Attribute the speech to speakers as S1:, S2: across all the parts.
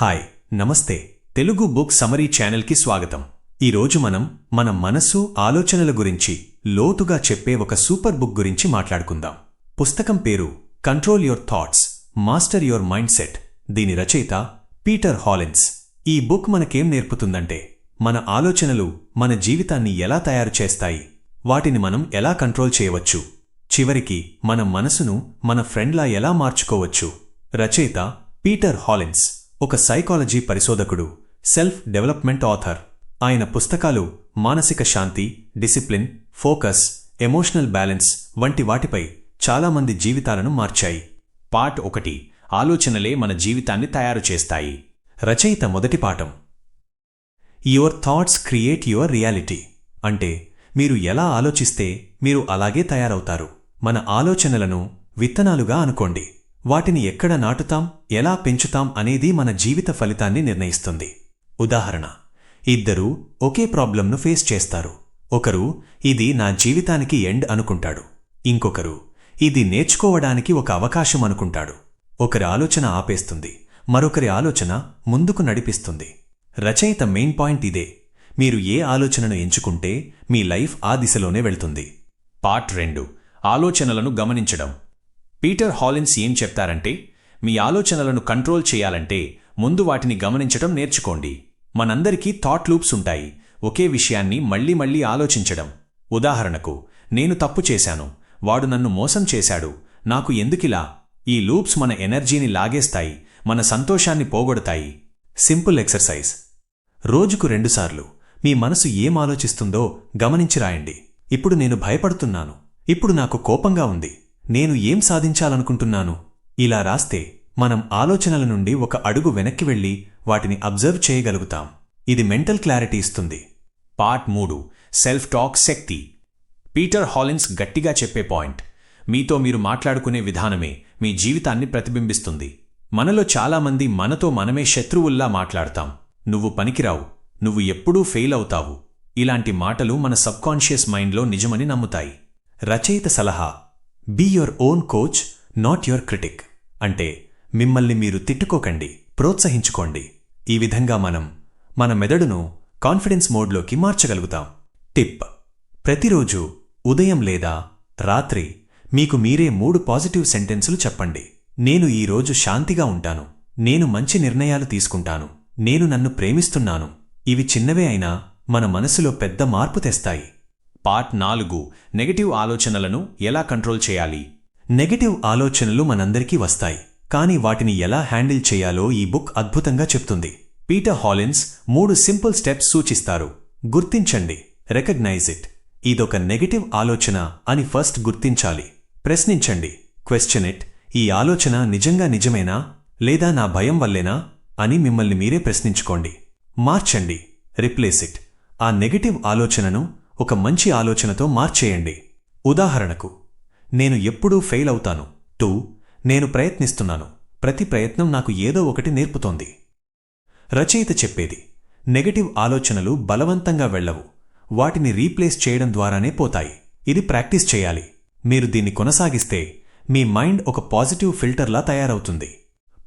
S1: Hi నమస్తే. Telugu book summary ఛానల్కి స్వాగతం. ఈరోజు మనం మన మనసు ఆలోచనల గురించి లోతుగా చెప్పే ఒక సూపర్ బుక్ గురించి మాట్లాడుకుందాం. పుస్తకం పేరు control your thoughts master your mindset దీని రచయిత పీటర్ హాలిన్స్ ఈ బుక్ మనకేం నేర్పుతుందంటే మన ఆలోచనలు మన జీవితాన్ని ఎలా తయారు చేస్తాయి వాటిని మనం ఎలా కంట్రోల్ చేయవచ్చు చివరికి మన మనసును మన ఫ్రెండ్లా ఎలా మార్చుకోవచ్చు. రచయిత పీటర్ హాలిన్స్ ఒక సైకాలజీ పరిశోధకుడు సెల్ఫ్ డెవలప్మెంట్ ఆథర్. ఆయన పుస్తకాలు మానసిక శాంతి డిసిప్లిన్ ఫోకస్ ఎమోషనల్ బ్యాలెన్స్ వంటి వాటిపై చాలామంది జీవితాలను మార్చాయి.
S2: పార్ట్ ఒకటి ఆలోచనలే మన జీవితాన్ని తయారు చేస్తాయి.
S1: రచయిత మొదటి పాఠం. Your thoughts create your reality. అంటే మీరు ఎలా ఆలోచిస్తే మీరు అలాగే తయారవుతారు. మన ఆలోచనలను విత్తనాలుగా అనుకోండి. వాటిని ఎక్కడ నాటుతాం ఎలా పెంచుతాం అనేది మన జీవిత ఫలితాన్ని నిర్ణయిస్తుంది. ఉదాహరణ ఇద్దరూ ఒకే ప్రాబ్లంను ఫేస్ చేస్తారు. ఒకరు ఇది నా జీవితానికి ఎండ్ అనుకుంటాడు. ఇంకొకరు ఇది నేర్చుకోవడానికి ఒక అవకాశం అనుకుంటాడు. ఒకరి ఆలోచన ఆపేస్తుంది మరొకరి ఆలోచన ముందుకు నడిపిస్తుంది. రచయిత మెయిన్ పాయింట్ ఇదే మీరు ఏ ఆలోచనను ఎంచుకుంటే మీ లైఫ్ ఆ దిశలోనే వెళ్తుంది.
S2: పార్ట్ రెండు ఆలోచనలను గమనించడం. పీటర్ హాలిన్స్ ఏం చెప్తారంటే మీ ఆలోచనలను కంట్రోల్ చేయాలంటే ముందు వాటిని గమనించడం నేర్చుకోండి. మనందరికీ థాట్ లూప్స్ ఉంటాయి ఒకే విషయాన్ని మళ్ళీ మళ్ళీ ఆలోచించడం. ఉదాహరణకు నేను తప్పు చేశాను వాడు నన్ను మోసం చేశాడు నాకు ఎందుకిలా? ఈ లూప్స్ మన ఎనర్జీని లాగేస్తాయి మన సంతోషాన్ని పోగొడతాయి.
S1: Simple exercise. రోజుకు రెండుసార్లు మీ మనసు ఏం ఆలోచిస్తుందో గమనించి రాయండి. ఇప్పుడు నేను భయపడుతున్నాను. ఇప్పుడు నాకు కోపంగా ఉంది. నేను ఏం సాధించాలనుకుంటున్నాను? ఇలా రాస్తే మనం ఆలోచనల నుండి ఒక అడుగు వెనక్కి వెళ్ళి వాటిని అబ్జర్వ్ చేయగలుగుతాం. ఇది మెంటల్ క్లారిటీ ఇస్తుంది.
S2: పార్ట్ మూడు. సెల్ఫ్ టాక్ శక్తి. పీటర్ హాలిన్స్ గట్టిగా చెప్పే పాయింట్. మీతో మీరు మాట్లాడుకునే విధానమే మీ జీవితాన్ని ప్రతిబింబిస్తుంది. మనలో చాలామంది మనతో మనమే శత్రువుల్లా మాట్లాడతాం. నువ్వు పనికిరావు. నువ్వు ఎప్పుడూ ఫెయిల్ అవుతావు. ఇలాంటి మాటలు మన సబ్కాన్షియస్ మైండ్లో నిజమని నమ్ముతాయి.
S1: రచయిత సలహా. Be your own coach not your critic అంటే మిమ్మల్ని మీరు తిట్టుకోకండి ప్రోత్సహించుకోండి. ఈ విధంగా మనం మన మెదడును కాన్ఫిడెన్స్ మోడ్లోకి మార్చగలుగుతాం. టిప్ ప్రతిరోజు ఉదయం లేదా రాత్రి మీకు మీరే మూడు పాజిటివ్ సెంటెన్సులు చెప్పండి. నేను ఈరోజు శాంతిగా ఉంటాను. నేను మంచి నిర్ణయాలు తీసుకుంటాను. నేను నన్ను ప్రేమిస్తున్నాను. ఇవి చిన్నవే అయినా మన మనసులో పెద్ద మార్పు తెస్తాయి.
S2: పార్ట్ నాలుగు నెగటివ్ ఆలోచనలను ఎలా కంట్రోల్ చేయాలి?
S1: నెగటివ్ ఆలోచనలు మనందరికీ వస్తాయి కానీ వాటిని ఎలా హ్యాండిల్ చేయాలో ఈ బుక్ అద్భుతంగా చెప్తుంది. పీటర్ హాలిన్స్ మూడు సింపుల్ స్టెప్స్ సూచిస్తారు. గుర్తించండి. Recognise it. ఇదొక నెగటివ్ ఆలోచన అని ఫస్ట్ గుర్తించాలి. ప్రశ్నించండి. Question it. ఈ ఆలోచన నిజంగా నిజమేనా? లేదా నా భయం వల్లేనా? అని మిమ్మల్ని మీరే ప్రశ్నించుకోండి. మార్చండి. Replace it. ఆ నెగటివ్ ఆలోచనను ఒక మంచి ఆలోచనతో మార్చేయండి. ఉదాహరణకు నేను ఎప్పుడూ ఫెయిల్ అవుతాను. టూ నేను ప్రయత్నిస్తున్నాను. ప్రతి ప్రయత్నం నాకు ఏదో ఒకటి నేర్పుతోంది. రచయిత చెప్పేది నెగటివ్ ఆలోచనలు బలవంతంగా వెళ్ళవు. వాటిని రీప్లేస్ చేయడం ద్వారానే పోతాయి. ఇది ప్రాక్టీస్ చేయాలి. మీరు దీన్ని కొనసాగిస్తే మీ మైండ్ ఒక పాజిటివ్ ఫిల్టర్లా తయారవుతుంది.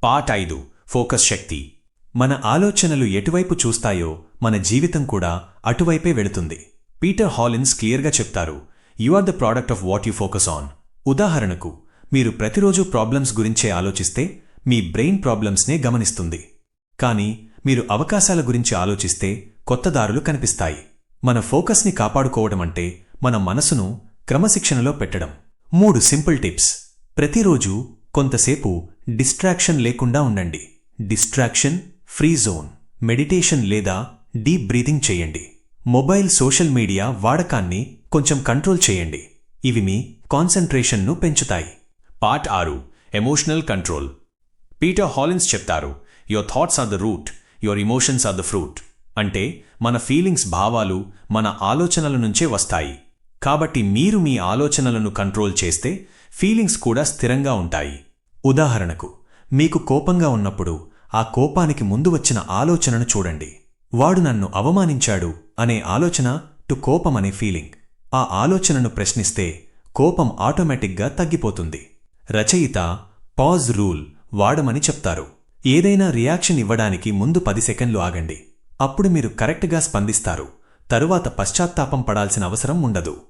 S2: పార్ట్ ఐదు ఫోకస్ శక్తి.
S1: మన ఆలోచనలు ఎటువైపు చూస్తాయో మన జీవితం కూడా అటువైపే వెళుతుంది.
S2: పీటర్ హాలిన్స్ క్లియర్గా చెప్తారు you are the product of what you focus on
S1: ఉదాహరణకు మీరు ప్రతిరోజు ప్రాబ్లమ్స్ గురించే ఆలోచిస్తే మీ బ్రెయిన్ ప్రాబ్లమ్స్నే గమనిస్తుంది. కానీ మీరు అవకాశాల గురించి ఆలోచిస్తే కొత్త దారులు కనిపిస్తాయి. మన ఫోకస్ని కాపాడుకోవడం అంటే మన మనసును క్రమశిక్షణలో పెట్టడం. మూడు సింపుల్ టిప్స్. ప్రతిరోజు కొంతసేపు డిస్ట్రాక్షన్ లేకుండా ఉండండి. Distraction free zone. మెడిటేషన్ లేదా డీప్ బ్రీదింగ్ చేయండి. మొబైల్ సోషల్ మీడియా వాడకాన్ని కొంచెం కంట్రోల్ చేయండి. ఇవి మీ కాన్సంట్రేషన్ను పెంచుతాయి.
S2: పార్ట్ ఆరు ఎమోషనల్ కంట్రోల్. పీటర్ హాలిన్స్ చెప్తారు your thoughts are the root your emotions are the fruit అంటే మన ఫీలింగ్స్ భావాలు మన ఆలోచనల నుంచే వస్తాయి. కాబట్టి మీరు మీ ఆలోచనలను కంట్రోల్ చేస్తే ఫీలింగ్స్ కూడా స్థిరంగా ఉంటాయి.
S1: ఉదాహరణకు మీకు కోపంగా ఉన్నప్పుడు ఆ కోపానికి ముందు వచ్చిన ఆలోచనను చూడండి. వాడు నన్ను అవమానించాడు అనే ఆలోచన టు కోపం అనే ఫీలింగ్. ఆ ఆలోచనను ప్రశ్నిస్తే కోపం ఆటోమేటిక్గా తగ్గిపోతుంది. రచయిత పాజ్ రూల్ వాడమని చెప్తారు. ఏదైనా రియాక్షన్ ఇవ్వడానికి ముందు పది సెకండ్లు ఆగండి. అప్పుడు మీరు కరెక్ట్గా స్పందిస్తారు. తరువాత పశ్చాత్తాపం పడాల్సిన అవసరం ఉండదు.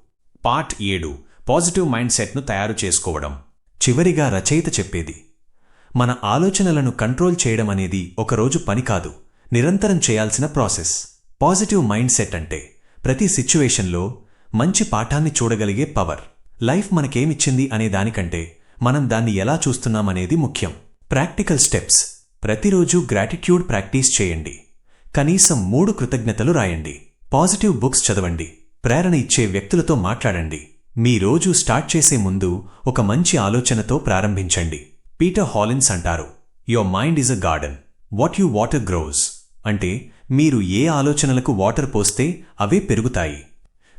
S2: పార్ట్ ఏడు. పాజిటివ్ మైండ్ సెట్ను తయారు చేసుకోవడం.
S1: చివరిగా రచయిత చెప్పేది మన ఆలోచనలను కంట్రోల్ చేయడం అనేది ఒకరోజు పని కాదు. నిరంతరం చేయాల్సిన ప్రాసెస్. పాజిటివ్ మైండ్ సెట్ అంటే ప్రతి సిచ్యువేషన్లో మంచి పాఠాన్ని చూడగలిగే పవర్. లైఫ్ మనకేమిచ్చింది అనే దానికంటే మనం దాన్ని ఎలా చూస్తున్నామనేది ముఖ్యం. Practical steps. ప్రతిరోజు గ్రాటిట్యూడ్ ప్రాక్టీస్ చేయండి. కనీసం మూడు కృతజ్ఞతలు రాయండి. పాజిటివ్ బుక్స్ చదవండి. ప్రేరణ ఇచ్చే వ్యక్తులతో మాట్లాడండి. మీ రోజు స్టార్ట్ చేసే ముందు ఒక మంచి ఆలోచనతో ప్రారంభించండి. పీటర్ హాలిన్స్ అంటారు your mind is a garden. What you water grows. అంటే మీరు ఏ ఆలోచనలకు వాటర్ పోస్తే అవే పెరుగుతాయి.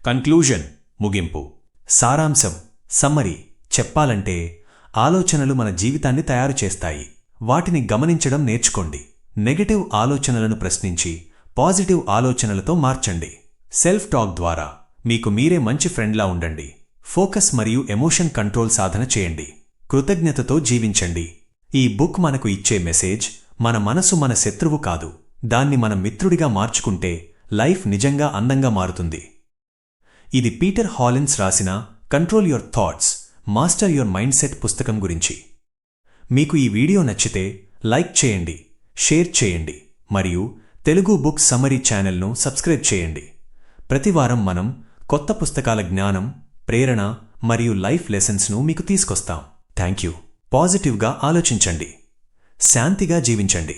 S2: కన్క్లూజన్ ముగింపు.
S1: సారాంశం సమ్మరీ చెప్పాలంటే ఆలోచనలు మన జీవితాన్ని తయారు చేస్తాయి. వాటిని గమనించడం నేర్చుకోండి. నెగటివ్ ఆలోచనలను ప్రశ్నించి పాజిటివ్ ఆలోచనలతో మార్చండి. సెల్ఫ్ టాక్ ద్వారా మీకు మీరే మంచి ఫ్రెండ్లా ఉండండి. ఫోకస్ మరియు ఎమోషన్ కంట్రోల్ సాధన చేయండి. కృతజ్ఞతతో జీవించండి. ఈ బుక్ మనకు ఇచ్చే మెసేజ్ మన మనసు మన శత్రువు కాదు. దాన్ని మనం మిత్రుడిగా మార్చుకుంటే లైఫ్ నిజంగా అందంగా మారుతుంది. ఇది పీటర్ హాలిన్స్ రాసిన control your thoughts master your mindset పుస్తకం గురించి. మీకు ఈ వీడియో నచ్చితే లైక్ చేయండి షేర్ చేయండి మరియు తెలుగు బుక్ సమరీ ఛానల్ను సబ్స్క్రైబ్ చేయండి. ప్రతివారం మనం కొత్త పుస్తకాల జ్ఞానం ప్రేరణ మరియు లైఫ్ లెసన్స్ను మీకు తీసుకొస్తాం. థ్యాంక్ యూ పాజిటివ్గా ఆలోచించండి. శాంతిగా జీవించండి.